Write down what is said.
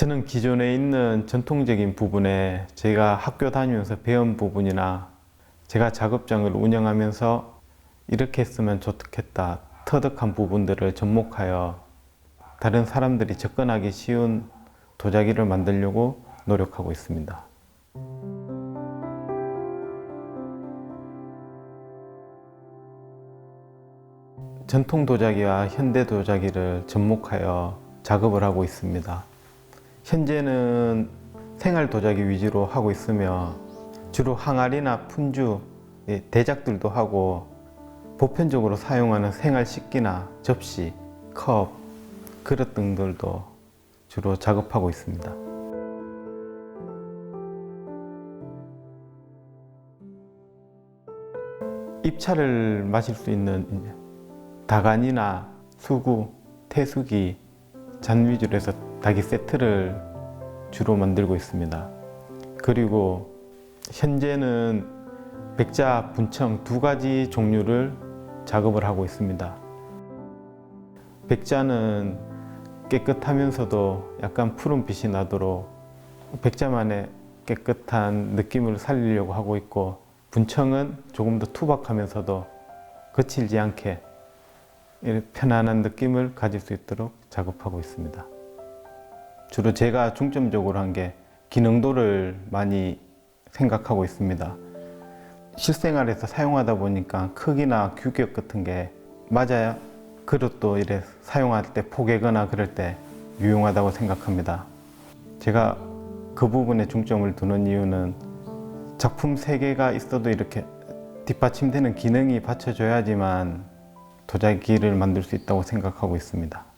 저는 기존에 있는 전통적인 부분에 제가 학교 다니면서 배운 부분이나 제가 작업장을 운영하면서 이렇게 했으면 좋겠다 터득한 부분들을 접목하여 다른 사람들이 접근하기 쉬운 도자기를 만들려고 노력하고 있습니다. 전통 도자기와 현대 도자기를 접목하여 작업을 하고 있습니다. 현재는 생활 도자기 위주로 하고 있으며 주로 항아리나 푼주, 예, 대작들도 하고 보편적으로 사용하는 생활 식기나 접시, 컵, 그릇 등들도 주로 작업하고 있습니다. 입차를 마실 수 있는 다간이나 수구, 태수기, 잔 위주로 해서 닭이 세트를 주로 만들고 있습니다. 그리고 현재는 백자, 분청 두 가지 종류를 작업을 하고 있습니다. 백자는 깨끗하면서도 약간 푸른 빛이 나도록 백자만의 깨끗한 느낌을 살리려고 하고 있고 분청은 조금 더 투박하면서도 거칠지 않게 편안한 느낌을 가질 수 있도록 작업하고 있습니다. 주로 제가 중점적으로 한 게 기능도를 많이 생각하고 있습니다. 실생활에서 사용하다 보니까 크기나 규격 같은 게 맞아요. 그릇도 이래 사용할 때 포개거나 그럴 때 유용하다고 생각합니다. 제가 그 부분에 중점을 두는 이유는 작품 세 개가 있어도 이렇게 뒷받침되는 기능이 받쳐줘야지만 도자기를 만들 수 있다고 생각하고 있습니다.